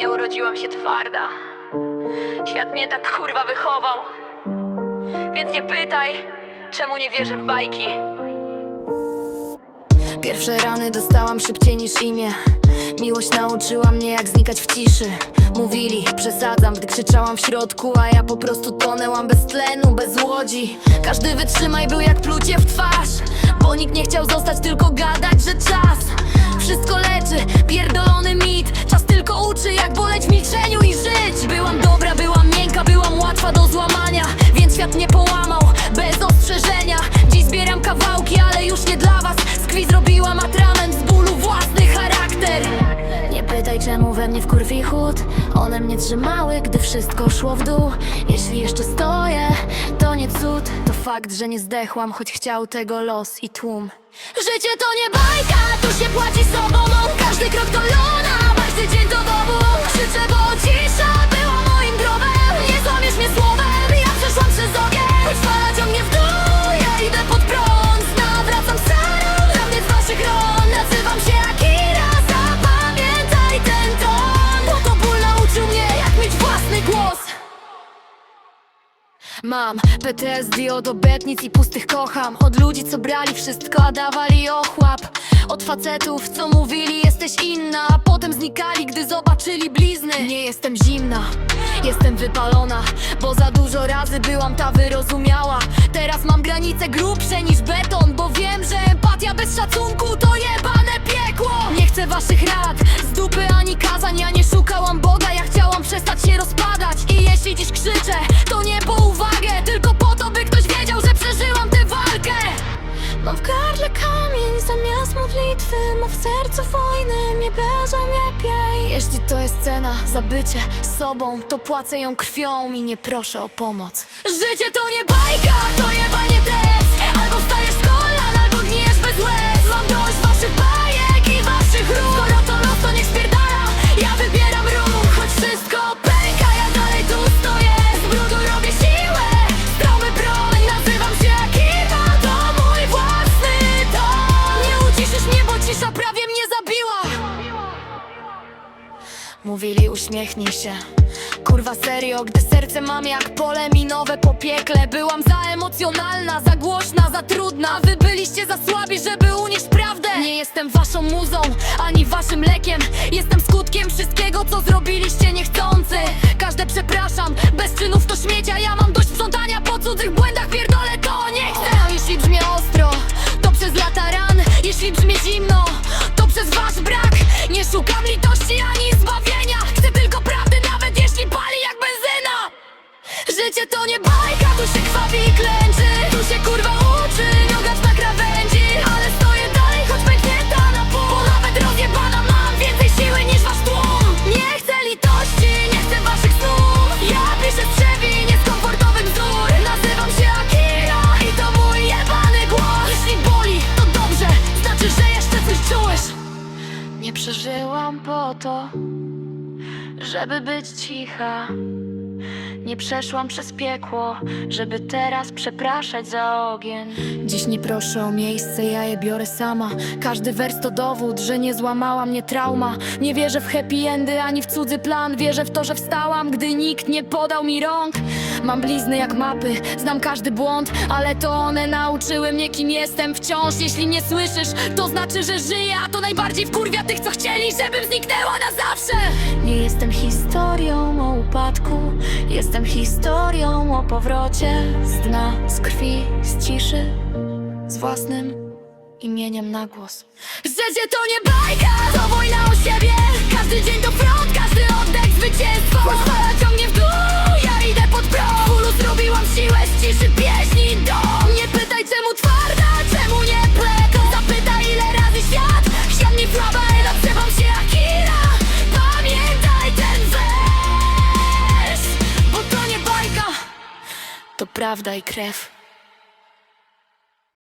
Nie urodziłam się twarda. Świat mnie tak kurwa wychował. Więc nie pytaj, czemu nie wierzę w bajki. Pierwsze rany dostałam szybciej niż imię Miłość nauczyła mnie jak znikać w ciszy Mówili, przesadzam, gdy krzyczałam w środku A ja po prostu tonęłam bez tlenu, bez łodzi Każdy wytrzymaj był jak plucie w twarz Bo nikt nie chciał zostać, tylko gadać, pytaj czemu we mnie wkurwi chód One mnie trzymały, gdy wszystko szło w dół. Jeśli jeszcze stoję, to nie cud. To fakt, że nie zdechłam, choć chciał tego los i tłum. Życie to nie bajka, tu się płaci sobą. Każdy krok to luna, każdy dzień to dowód Mam PTSD od obietnic i pustych kocham. Od ludzi, co brali wszystko, a dawali ochłap. Od facetów, co mówili, jesteś inna. A potem znikali, gdy zobaczyli blizny. Nie jestem zimna, jestem wypalona Bo za dużo razy byłam ta wyrozumiała. Teraz mam granice grubsze niż beton Bo wiem, że empatia bez szacunku to jebane piekło. Nie chcę waszych rad, z dupy Mam w gardle kamień zamiast modlitwy Mam w sercu wojny, mnie bezą lepiej Jeśli to jest cena za bycie sobą To płacę ją krwią i nie proszę o pomoc. Życie to nie bajka, to jebanie test Albo wstajesz z kolan, albo gnijesz bez łez Mówili uśmiechnij się. Kurwa serio, gdy serce mam jak pole minowe po piekle Byłam za emocjonalna, za głośna, za trudna. Wy byliście za słabi, żeby unieść prawdę. Nie jestem waszą muzą, ani waszym lekiem. Jestem skutkiem wszystkiego, co zrobiliście niechcący. Każde przepraszam, bez czynów to śmiecia Ja mam dość Życie to nie bajka, tu się krwawi i klęczy. Tu się kurwa uczy, niogacz na krawędzi Ale stoję dalej, choć pęknięta na pół. Bo nawet rozjebana mam więcej siły niż wasz tłum. Nie chcę litości, nie chcę waszych snów. Ja piszę z przewinie z komfortowych wzór. Nazywam się Akira i to mój jebany głos. Jeśli boli, to dobrze, znaczy, że jeszcze coś czujesz. Nie przeżyłam po to, żeby być cicha nie przeszłam przez piekło, żeby teraz przepraszać za ogień. Dziś nie proszę o miejsce, ja je biorę sama. Każdy wers to dowód, że nie złamała mnie trauma. Nie wierzę w happy endy ani w cudzy plan. Wierzę w to, że wstałam, gdy nikt nie podał mi rąk. Mam blizny jak mapy, znam każdy błąd, ale to one nauczyły mnie, kim jestem wciąż. Jeśli nie słyszysz, to znaczy, że żyję, a to najbardziej wkurwia tych, co chcieli, żebym zniknęła na zawsze. Nie jestem historią o upadku, jestem historią o powrocie z dna, z krwi, z ciszy, z własnym imieniem na głos. Życie to nie bajka, to wojna o siebie. Każdy dzień to front, każdy oddech zwycięstwo. Prawda i krew.